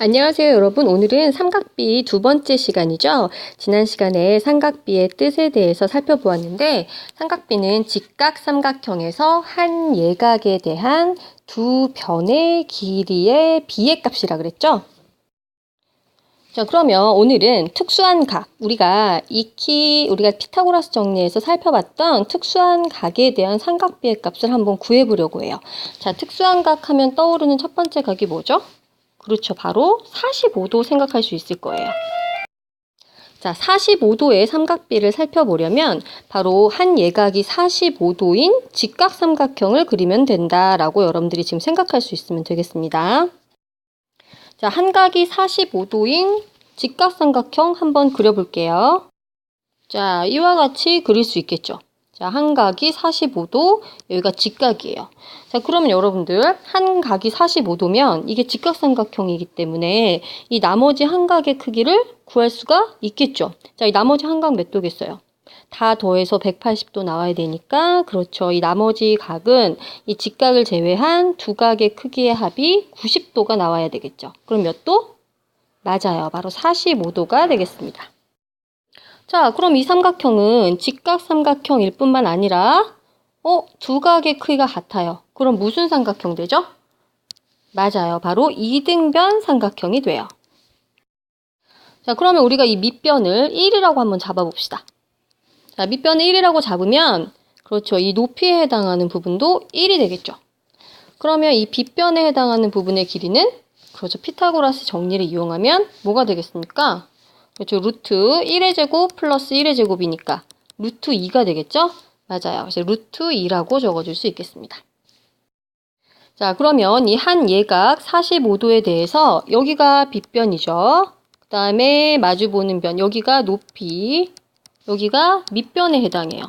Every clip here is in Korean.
안녕하세요, 여러분. 오늘은 삼각비 두 번째 시간이죠. 지난 시간에 삼각비의 뜻에 대해서 살펴보았는데, 삼각비는 직각 삼각형에서 한 예각에 대한 두 변의 길이의 비의 값이라 그랬죠. 자, 그러면 오늘은 특수한 각, 우리가 익히, 우리가 피타고라스 정리에서 살펴봤던 특수한 각에 대한 삼각비의 값을 한번 구해보려고 해요. 자, 특수한 각 하면 떠오르는 첫 번째 각이 뭐죠? 그렇죠. 바로 45도 생각할 수 있을 거예요. 자, 45도의 삼각비를 살펴보려면 바로 한 예각이 45도인 직각 삼각형을 그리면 된다라고 여러분들이 지금 생각할 수 있으면 되겠습니다. 자, 한 각이 45도인 직각 삼각형 한번 그려볼게요. 자, 이와 같이 그릴 수 있겠죠. 자, 한 각이 45도, 여기가 직각이에요. 자, 그러면 여러분들, 한 각이 45도면 이게 직각삼각형이기 때문에 이 나머지 한 각의 크기를 구할 수가 있겠죠. 자, 이 나머지 한각 몇 도겠어요? 다 더해서 180도 나와야 되니까, 그렇죠. 이 나머지 각은 이 직각을 제외한 두 각의 크기의 합이 90도가 나와야 되겠죠. 그럼 몇 도? 맞아요. 바로 45도가 되겠습니다. 자, 그럼 이 삼각형은 직각 삼각형일 뿐만 아니라 어, 두 각의 크기가 같아요. 그럼 무슨 삼각형 되죠? 맞아요. 바로 이등변 삼각형이 돼요. 자, 그러면 우리가 이 밑변을 1이라고 한번 잡아봅시다. 자, 밑변을 1이라고 잡으면 그렇죠. 이 높이에 해당하는 부분도 1이 되겠죠. 그러면 이 빗변에 해당하는 부분의 길이는 그렇죠. 피타고라스 정리를 이용하면 뭐가 되겠습니까? 그렇죠. 루트 1의 제곱 플러스 1의 제곱이니까 루트 2가 되겠죠? 맞아요. 그래서 루트 2라고 적어줄 수 있겠습니다. 자, 그러면 이 한 예각 45도에 대해서 여기가 빗변이죠. 그 다음에 마주 보는 변, 여기가 높이, 여기가 밑변에 해당해요.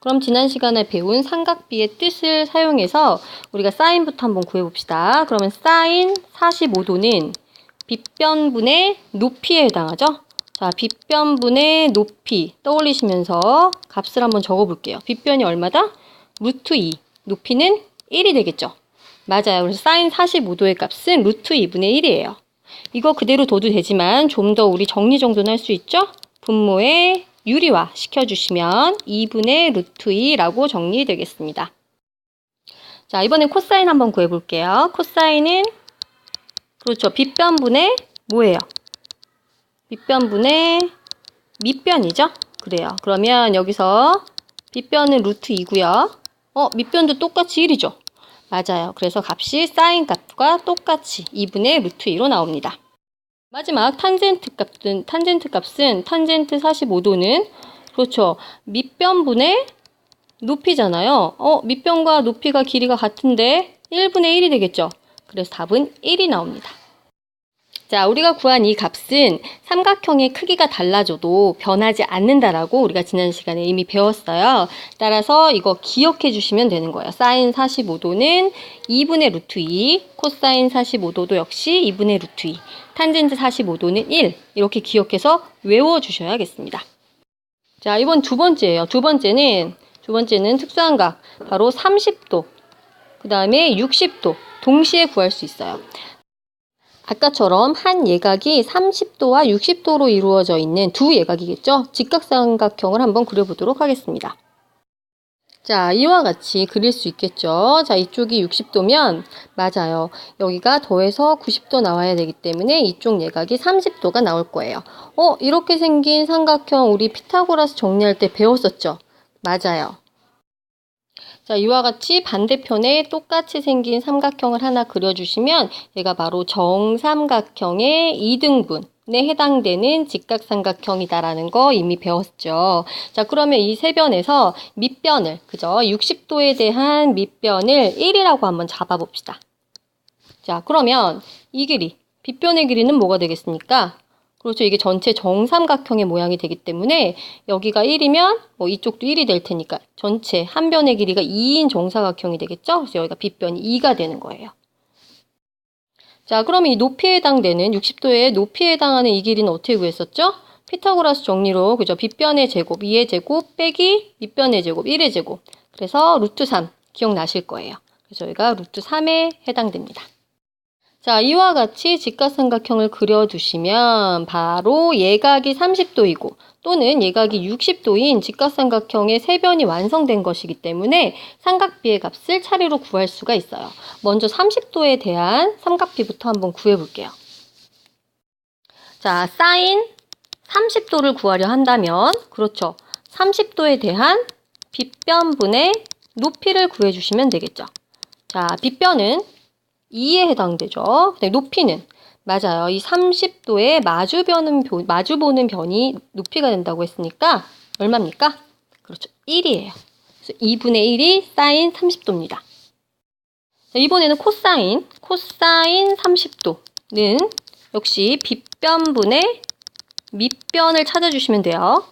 그럼 지난 시간에 배운 삼각비의 뜻을 사용해서 우리가 사인부터 한번 구해봅시다. 그러면 사인 45도는 빗변분의 높이에 해당하죠? 자, 빗변분의 높이 떠올리시면서 값을 한번 적어볼게요. 빗변이 얼마다? 루트 2. 높이는 1이 되겠죠? 맞아요. 그래서 사인 45도의 값은 루트 2분의 1이에요. 이거 그대로 둬도 되지만 좀 더 우리 정리 정도는 할수 있죠? 분모에 유리화 시켜주시면 2분의 루트 2라고 정리되겠습니다. 자, 이번엔 코사인 한번 구해볼게요. 코사인은 그렇죠. 빗변분의 뭐예요? 빗변분의 밑변이죠? 그래요. 그러면 여기서 빗변은 루트 2고요. 어, 밑변도 똑같이 1이죠? 맞아요. 그래서 값이 사인 값과 똑같이 2분의 루트 2로 나옵니다. 마지막 탄젠트 값은 탄젠트 값은 탄젠트 45도는 그렇죠. 밑변분의 높이잖아요. 어, 밑변과 높이가 길이가 같은데 1분의 1이 되겠죠. 그래서 답은 1이 나옵니다. 자, 우리가 구한 이 값은 삼각형의 크기가 달라져도 변하지 않는다라고 우리가 지난 시간에 이미 배웠어요. 따라서 이거 기억해 주시면 되는 거예요. 사인 45도는 2분의 루트 2, 코사인 45도도 역시 2분의 루트 2, 탄젠트 45도는 1. 이렇게 기억해서 외워 주셔야겠습니다. 자, 이번 두 번째예요. 두 번째는 두 번째는 특수한 각 바로 30도. 그 다음에 60도 동시에 구할 수 있어요. 아까처럼 한 예각이 30도와 60도로 이루어져 있는 두 예각이겠죠? 직각삼각형을 한번 그려보도록 하겠습니다. 자, 이와 같이 그릴 수 있겠죠? 자, 이쪽이 60도면, 맞아요. 여기가 더해서 90도 나와야 되기 때문에 이쪽 예각이 30도가 나올 거예요. 어, 이렇게 생긴 삼각형 우리 피타고라스 정리할 때 배웠었죠? 맞아요. 자, 이와 같이 반대편에 똑같이 생긴 삼각형을 하나 그려주시면 얘가 바로 정삼각형의 2등분 에 해당되는 직각삼각형이다라는 거 이미 배웠죠. 자, 그러면 이 세 변에서 밑변을, 그죠? 60도에 대한 밑변을 1이라고 한번 잡아봅시다. 자, 그러면 이 길이, 빗변의 길이는 뭐가 되겠습니까? 그렇죠. 이게 전체 정삼각형의 모양이 되기 때문에 여기가 1이면 뭐 이쪽도 1이 될 테니까 전체 한 변의 길이가 2인 정사각형이 되겠죠. 그래서 여기가 빗변이 2가 되는 거예요. 자, 그러면 이 높이에 해당되는 60도의 높이에 해당하는 이 길이는 어떻게 구했었죠? 피타고라스 정리로 그죠? 빗변의 제곱 2의 제곱 빼기 밑변의 제곱 1의 제곱. 그래서 루트 3 기억나실 거예요. 그래서 여기가 루트 3에 해당됩니다. 자, 이와 같이 직각삼각형을 그려두시면 바로 예각이 30도이고 또는 예각이 60도인 직각삼각형의 세변이 완성된 것이기 때문에 삼각비의 값을 차례로 구할 수가 있어요. 먼저 30도에 대한 삼각비부터 한번 구해볼게요. 자, 사인 30도를 구하려 한다면 그렇죠. 30도에 대한 빗변분의 높이를 구해주시면 되겠죠. 자, 빗변은 2에 해당되죠. 높이는 맞아요. 이 30도에 마주 보는, 마주 보는 변이 높이가 된다고 했으니까 얼마입니까? 그렇죠. 1이에요. 그래서 2분의 1이 사인 30도입니다. 자, 이번에는 코사인, 코사인 30도는 역시 빗변분의 밑변을 찾아주시면 돼요.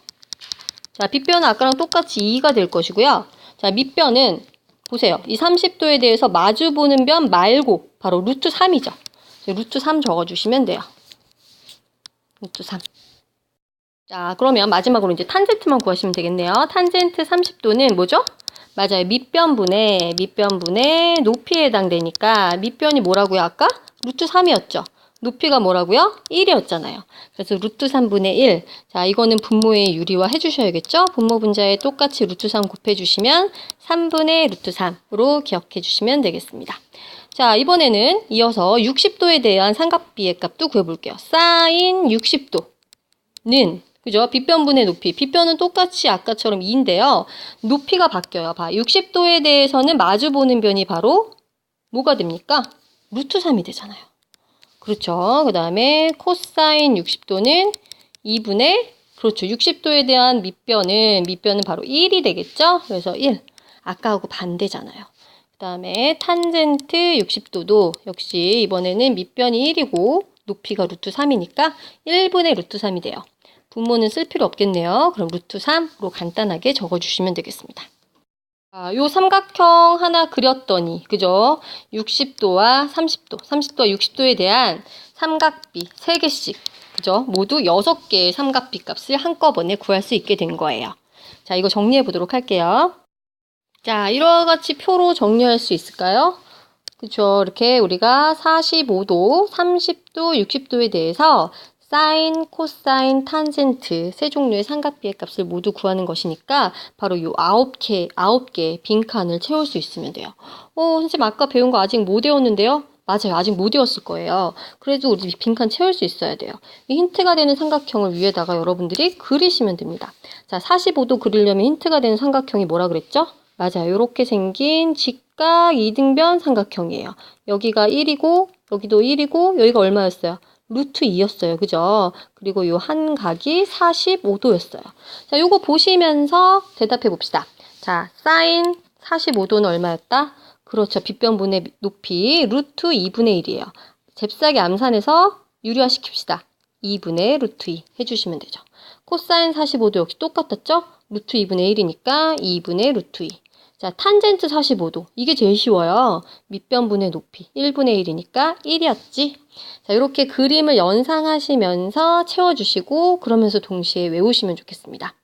자, 빗변은 아까랑 똑같이 2가 될 것이고요. 자, 밑변은 보세요. 이 30도에 대해서 마주 보는 변 말고 바로 루트 3이죠. 루트 3 적어주시면 돼요. 루트 3. 자, 그러면 마지막으로 이제 탄젠트만 구하시면 되겠네요. 탄젠트 30도는 뭐죠? 맞아요. 밑변분의 밑변분의 높이에 해당되니까 밑변이 뭐라고요? 아까 루트 3이었죠. 높이가 뭐라고요? 1이었잖아요. 그래서 루트 3분의 1. 자, 이거는 분모의 유리화 해주셔야겠죠? 분모 분자에 똑같이 루트 3 곱해주시면 3분의 루트 3으로 기억해 주시면 되겠습니다. 자, 이번에는 이어서 60도에 대한 삼각비의 값도 구해볼게요. 사인 60도는 그죠? 빗변분의 높이. 빗변은 똑같이 아까처럼 2인데요. 높이가 바뀌어요. 봐. 60도에 대해서는 마주 보는 변이 바로 뭐가 됩니까? 루트 3이 되잖아요. 그렇죠. 그 다음에 코사인 60도는 2분의 그렇죠. 60도에 대한 밑변은 밑변은 바로 1이 되겠죠. 그래서 1. 아까하고 반대잖아요. 그 다음에 탄젠트 60도도 역시 이번에는 밑변이 1이고 높이가 루트 3이니까 1분의 루트 3이 돼요. 분모는 쓸 필요 없겠네요. 그럼 루트 3로 간단하게 적어주시면 되겠습니다. 아, 요 삼각형 하나 그렸더니, 그죠? 60도와 30도, 30도와 60도에 대한 삼각비 3개씩, 그죠? 모두 6개의 삼각비 값을 한꺼번에 구할 수 있게 된 거예요. 자, 이거 정리해 보도록 할게요. 자, 이와 같이 표로 정리할 수 있을까요? 그죠? 이렇게 우리가 45도, 30도, 60도에 대해서 사인, 코사인, 탄젠트 세 종류의 삼각비의 값을 모두 구하는 것이니까 바로 이 아홉 개, 아홉 개의 빈칸을 채울 수 있으면 돼요. 어, 선생님 아까 배운 거 아직 못 외웠는데요? 맞아요. 아직 못 외웠을 거예요. 그래도 우리 빈칸 채울 수 있어야 돼요. 이 힌트가 되는 삼각형을 위에다가 여러분들이 그리시면 됩니다. 자, 45도 그리려면 힌트가 되는 삼각형이 뭐라 그랬죠? 맞아요. 이렇게 생긴 직각 이등변 삼각형이에요. 여기가 1이고 여기도 1이고 여기가 얼마였어요? 루트 2였어요. 그죠? 그리고 요 한 각이 45도였어요. 자, 요거 보시면서 대답해 봅시다. 자, 사인 45도는 얼마였다? 그렇죠. 빗변분의 높이 루트 2분의 1이에요. 잽싸게 암산해서 유리화 시킵시다. 2분의 루트 2 해주시면 되죠. 코사인 45도 역시 똑같았죠? 루트 2분의 1이니까 2분의 루트 2. 자, 탄젠트 45도. 이게 제일 쉬워요. 밑변분의 높이. 1분의 1이니까 1이었지. 자, 이렇게 그림을 연상하시면서 채워주시고, 그러면서 동시에 외우시면 좋겠습니다.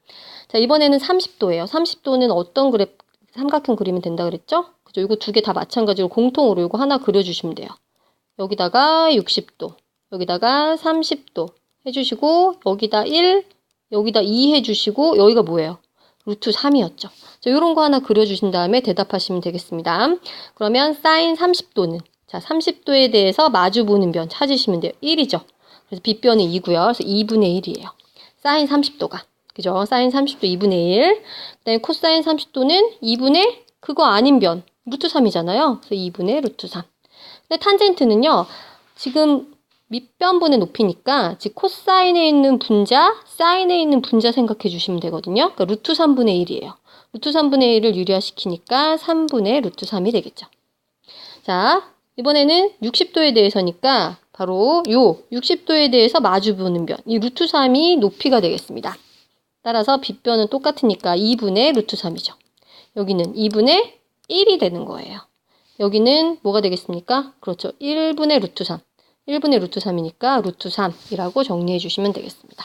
자, 이번에는 30도예요. 30도는 어떤 그래, 삼각형 그리면 된다 그랬죠? 그죠? 이거 두 개 다 마찬가지로 공통으로 이거 하나 그려주시면 돼요. 여기다가 60도, 여기다가 30도 해주시고, 여기다 1, 여기다 2 해주시고, 여기가 뭐예요? 루트 3이었죠. 자, 이런 거 하나 그려주신 다음에 대답하시면 되겠습니다. 그러면 사인 30도는 자 30도에 대해서 마주 보는 변 찾으시면 돼요. 1이죠. 그래서 빗변은 2고요. 그래서 2분의 1이에요. 사인 30도가. 그죠? 사인 30도 2분의 1. 그 다음에 코사인 30도는 2분의 그거 아닌 변. 루트 3이잖아요. 그래서 2분의 루트 3. 근데 탄젠트는요. 지금 밑변분의 높이니까 즉 코사인에 있는 분자, 사인에 있는 분자 생각해 주시면 되거든요. 그러니까 루트 3분의 1이에요. 루트 3분의 1을 유리화시키니까 3분의 루트 3이 되겠죠. 자, 이번에는 60도에 대해서니까 바로 요 60도에 대해서 마주 보는 변, 이 루트 3이 높이가 되겠습니다. 따라서 빗변은 똑같으니까 2분의 루트 3이죠. 여기는 2분의 1이 되는 거예요. 여기는 뭐가 되겠습니까? 그렇죠. 1분의 루트 3. 1분의 루트 3이니까 루트 3이라고 정리해 주시면 되겠습니다.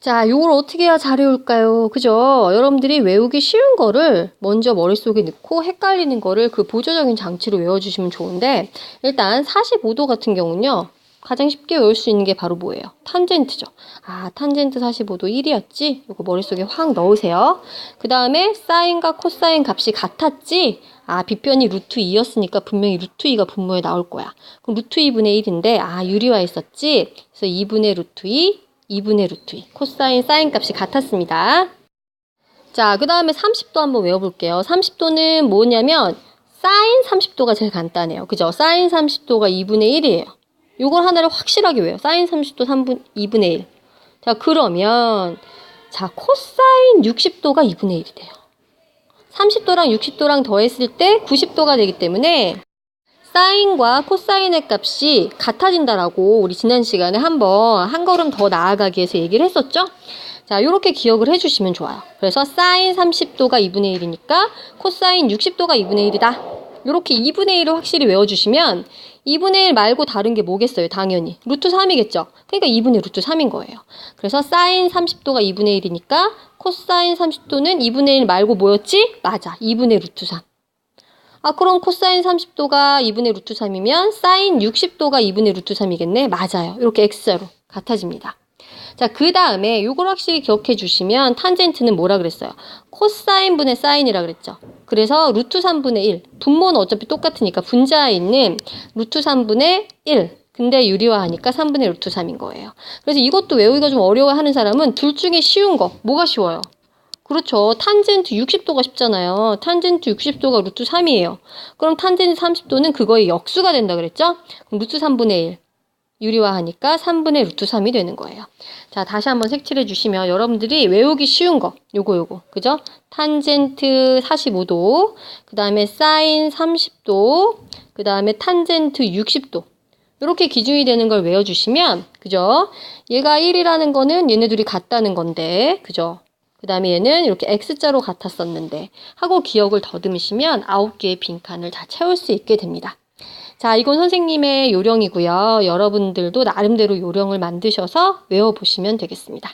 자, 요걸 어떻게 해야 잘 외울까요? 그죠? 여러분들이 외우기 쉬운 거를 먼저 머릿속에 넣고 헷갈리는 거를 그 보조적인 장치로 외워주시면 좋은데, 일단 45도 같은 경우는요, 가장 쉽게 외울 수 있는 게 바로 뭐예요? 탄젠트죠. 아, 탄젠트 45도 1이었지? 요거 머릿속에 확 넣으세요. 그 다음에 사인과 코사인 값이 같았지? 아, 빗변이 루트 2였으니까 분명히 루트 2가 분모에 나올 거야. 그럼 루트 2분의 1인데, 아, 유리화 있었지? 그래서 2분의 루트 2, 2분의 루트 2. 코사인, 사인 값이 같았습니다. 자, 그 다음에 30도 한번 외워볼게요. 30도는 뭐냐면, 사인 30도가 제일 간단해요. 그죠? 사인 30도가 2분의 1이에요. 요걸 하나를 확실하게 외워. 사인 30도 3분, 2분의 1. 자, 그러면, 자, 코사인 60도가 2분의 1이 돼요. 30도랑 60도랑 더했을 때 90도가 되기 때문에 사인과 코사인의 값이 같아진다라고 우리 지난 시간에 한번 한 걸음 더 나아가기 위해서 얘기를 했었죠? 자, 이렇게 기억을 해주시면 좋아요. 그래서 사인 30도가 2분의 1이니까 코사인 60도가 2분의 1이다. 이렇게 2분의 1을 확실히 외워주시면 2분의 1 말고 다른 게 뭐겠어요? 당연히. 루트 3이겠죠? 그러니까 2분의 루트 3인 거예요. 그래서 사인 30도가 2분의 1이니까 코사인 30도는 2분의 1 말고 뭐였지? 맞아. 2분의 루트 3. 아, 그럼 코사인 30도가 2분의 루트 3이면 사인 60도가 2분의 루트 3이겠네? 맞아요. 이렇게 X자로 같아집니다. 자, 그 다음에 이걸 확실히 기억해 주시면 탄젠트는 뭐라 그랬어요? 코사인 분의 사인이라 그랬죠. 그래서 루트 3분의 1. 분모는 어차피 똑같으니까 분자에 있는 루트 3분의 1. 근데 유리화하니까 3분의 루트 3인 거예요. 그래서 이것도 외우기가 좀 어려워하는 사람은 둘 중에 쉬운 거. 뭐가 쉬워요? 그렇죠. 탄젠트 60도가 쉽잖아요. 탄젠트 60도가 루트 3이에요. 그럼 탄젠트 30도는 그거의 역수가 된다 그랬죠? 루트 3분의 1. 유리화하니까 3분의 루트 3이 되는 거예요. 자, 다시 한번 색칠해 주시면 여러분들이 외우기 쉬운 거. 요거 요거. 그죠? 탄젠트 45도. 그 다음에 사인 30도. 그 다음에 탄젠트 60도. 이렇게 기준이 되는 걸 외워주시면, 그죠? 얘가 1이라는 거는 얘네 둘이 같다는 건데, 그죠? 그 다음에 얘는 이렇게 X자로 같았었는데, 하고 기억을 더듬으시면 9개의 빈칸을 다 채울 수 있게 됩니다. 자, 이건 선생님의 요령이고요. 여러분들도 나름대로 요령을 만드셔서 외워보시면 되겠습니다.